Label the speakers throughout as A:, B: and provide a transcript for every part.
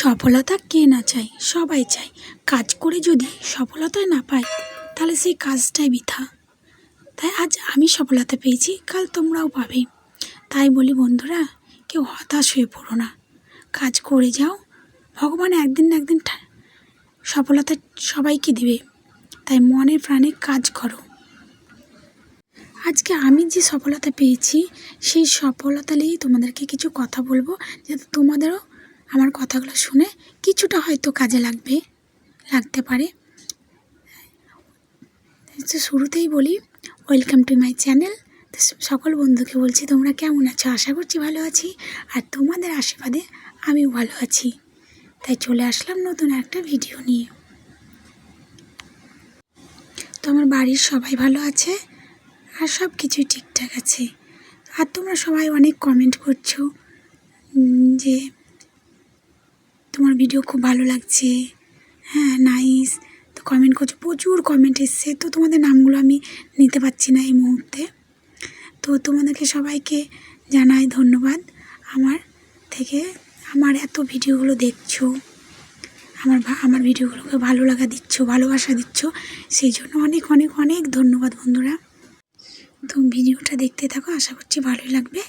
A: সফলতা কে না চায়? সবাই চায়। কাজ করে যদি সফলতা না পায়, তাহলে সেই কাজটাই বৃথা। তাই আজ আমি সফলতা পেয়েছি, কাল তোমরাও পাবে। তাই বলি, বন্ধুরা, কেউ হতাশ হয়ে পড়ো না। কাজ করে যাও। ভগবান একদিন না একদিন সফলতা সবাইকে দিবে। তাই মনের প্রাণে কাজ করো। আজকে আমি যে সফলতা পেয়েছি, সেই সফলতা নিয়েই তোমাদেরকে কিছু কথা বলব, যাতে তোমাদেরও আমার কথাগুলো শুনে কিছুটা হয়তো কাজে লাগবে, লাগতে পারে। তো শুরুতেই বলি ওয়েলকাম টু মাই চ্যানেল তো সকল বন্ধুকে বলছি, তোমরা কেমন আছো? আশা করছি ভালো আছি। আর তোমাদের আশীর্বাদে আমিও ভালো আছি। তাই চলে আসলাম নতুন একটা ভিডিও নিয়ে। তো আমার বাড়ির সবাই ভালো আছে? আর সব কিছুই ঠিকঠাক আছে। আর তোমরা সবাই অনেক কমেন্ট করছ যে খুব ভালো লাগছে। হ্যাঁ নাইস তো কমেন্ট করছ, প্রচুর কমেন্ট এসছে। তো তোমাদের নামগুলো আমি নিতে পারছি না এই মুহূর্তে। তো তোমাদেরকে সবাইকে জানাই ধন্যবাদ। আমার থেকে আমার এত ভিডিওগুলো দেখছ, আমার আমার ভিডিওগুলোকে ভালো লাগা দিচ্ছ, ভালোবাসা দিচ্ছ, সেই জন্য অনেক অনেক অনেক ধন্যবাদ বন্ধুরা। তো ভিডিওটা দেখতে থাকো, আশা করছি ভালোই লাগবে।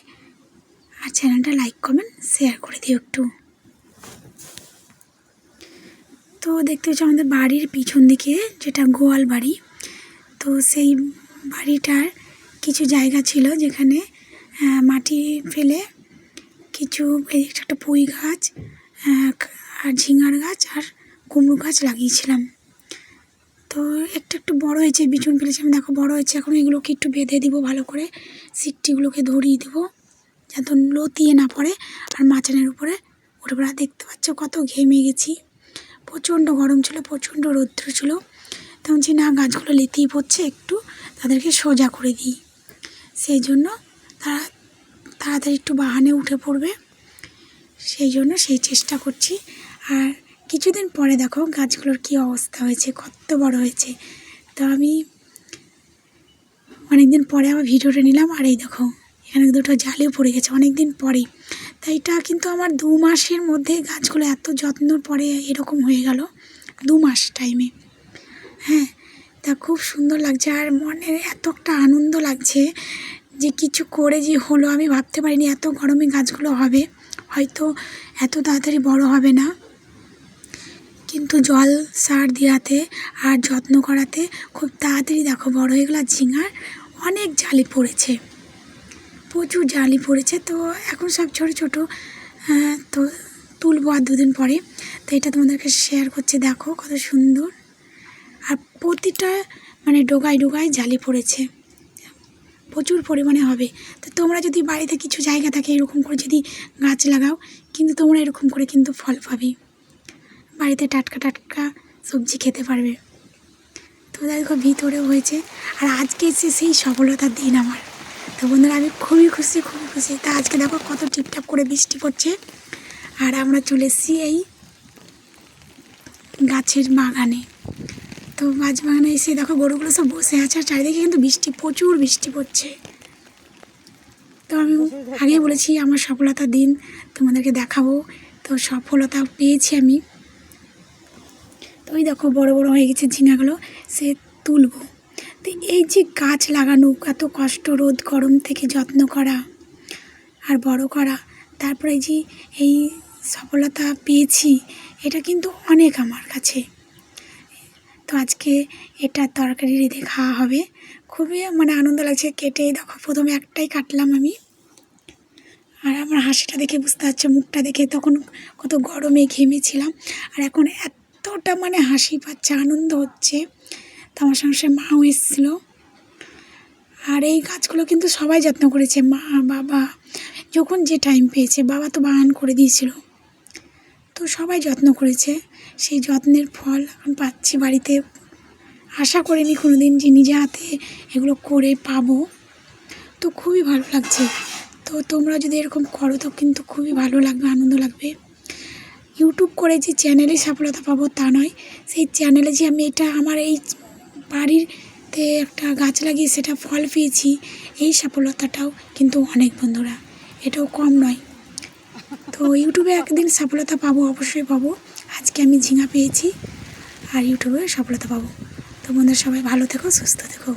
A: আর চ্যানেলটা লাইক কমেন্ট শেয়ার করে দিও একটু। তো দেখতে হচ্ছে আমাদের বাড়ির পিছন দিকে যেটা গোয়াল বাড়ি। তো সেই বাড়িটার কিছু জায়গা ছিল যেখানে মাটি ফেলে কিছু একটা পুঁই গাছ আর ঝিঙার গাছ আর কুমড়ো গাছ লাগিয়েছিলাম। তো একটু একটু বড় হয়েছে বিচুন ফেলেছিলাম দেখো বড় হয়েছে, এখন এগুলোকে একটু বেঁধে দিব ভালো করে, সিটটিগুলোকে ধরিয়ে দেবো, যাতে লতিয়ে না পড়ে, আর মাচানের উপরে পড়ে দেখতে পাচ্ছ কত ঘেমে গেছি। প্রচণ্ড গরম ছিল, প্রচণ্ড রৌদ্র ছিল। তখন যে না, গাছগুলো লেতেই পড়ছে, একটু তাদেরকে সোজা করে দিই। সেই জন্য তারা তাড়াতাড়ি একটু বাহানে উঠে পড়বে। সেই জন্য সেই চেষ্টা করছি। আর কিছুদিন পরে দেখো গাছগুলোর কী অবস্থা হয়েছে, কত বড় হয়েছে। তো আমি অনেকদিন পরে আবার ভিডিওটা নিলাম। আর এই দেখো, এখানে দুটো জালেও পড়ে গেছে অনেক দিন পরেই। তাই এটা কিন্তু আমার দু মাসের মধ্যে গাছগুলো এত যত্নর পরে এরকম হয়ে গেল। দু মাস টাইমে হ্যাঁ তা খুব সুন্দর লাগছে আর মনে এত একটা আনন্দ লাগছে যে কিছু করে যে হলো আমি ভাবতে পারিনি এত গরমে গাছগুলো হবে। হয়তো এত তাড়াতাড়ি বড় হবে না। কিন্তু জল সার দেওয়াতে আর যত্ন করাতে খুব তাড়াতাড়ি দেখো বড় হয়ে গেলো ঝিঙার অনেক জালি পড়েছে। প্রচুর জালি পড়েছে তো এখন সব ছোট ছোট আহ, তো তুলবো আর দুদিন পরে। তো এটা তোমাদেরকে শেয়ার করছি দেখো কত সুন্দর। আর প্রতিটা মানে ডোগায় ডোগায় জালি পড়েছে। প্রচুর পরিমাণে হবে। তো তোমরা যদি বাড়িতে কিছু জায়গা থাকে এরকম করে যদি গাছ লাগাও কিন্তু তোমরা এরকম করে কিন্তু ফল পাবে। বাড়িতে টাটকা টাটকা সবজি খেতে পারবে। তো দেখো ভিতরেও হয়েছে। আর আজকে এসে সেই সফলতার দিন আমার। তো বন্ধুরা, আমি খুবই খুশি খুবই খুশি। তা আজকে দেখো কত টিপটাপ করে বৃষ্টি পড়ছে। আর আমরা চলে এসেছি এই গাছের বাগানে। তো গাছ বাগানে এসে দেখো গরুগুলো সব বসে আছে, আর চারিদিকে কিন্তু বৃষ্টি, প্রচুর বৃষ্টি পড়ছে। তো আমি আগেই বলেছি, আমার সফলতার দিন তোমাদেরকে দেখাবো। তো সফলতা পেয়েছি আমি। তো ওই দেখো বড় বড় হয়ে গেছে ঝিঙাগুলো সে তুলবো। তো এই যে গাছ লাগানো, এত কষ্ট, রোদ, গরম থেকে যত্ন করা আর বড় করা, তারপরে যে এই সফলতা পেয়েছি, এটা কিন্তু অনেক আমার কাছে। তো আজকে এটা তরকারি রেঁধে খাওয়া হবে। খুবই মানে আনন্দ লাগছে, কেটে দেখো, প্রথমে একটাই কাটলাম আমি। আর আমার হাসিটা দেখে বুঝতে পারছ, মুখটা দেখে তখন কত গরমে ঘেমেছিলাম। আর এখন এতটা মানে হাসি পাচ্ছে, আনন্দ হচ্ছে। তো আমার সঙ্গে সে মাও এসেছিল। আর এই গাছগুলো কিন্তু সবাই যত্ন করেছে, মা, বাবা। যখন যে টাইম পেয়েছে, বাবা তো বাগান করে দিয়েছিল। তো সবাই যত্ন করেছে। সেই যত্নের ফল আমি পাচ্ছি বাড়িতে। আশা করিনি কোনো দিন যে নিজে হাতে এগুলো করে পাবো। তো খুবই ভালো লাগছে। তো তোমরা যদি এরকম করো, তো কিন্তু খুবই ভালো লাগবে, আনন্দ লাগবে। ইউটিউব করে যে চ্যানেলে সফলতা পাবো তা নয়। সেই চ্যানেলে যে আমি এটা, আমার এই বাড়িতে একটা গাছ লাগিয়ে সেটা ফল পেয়েছি, এই সফলতাটাও কিন্তু অনেক বন্ধুরা, এটাও কম নয়। তো ইউটিউবে একদিন সফলতা পাবো, অবশ্যই পাবো। আজকে আমি ঝিঙা পেয়েছি, আর ইউটিউবে সফলতা পাবো। তো বন্ধুরা, সবাই ভালো থেকো, সুস্থ থেকো।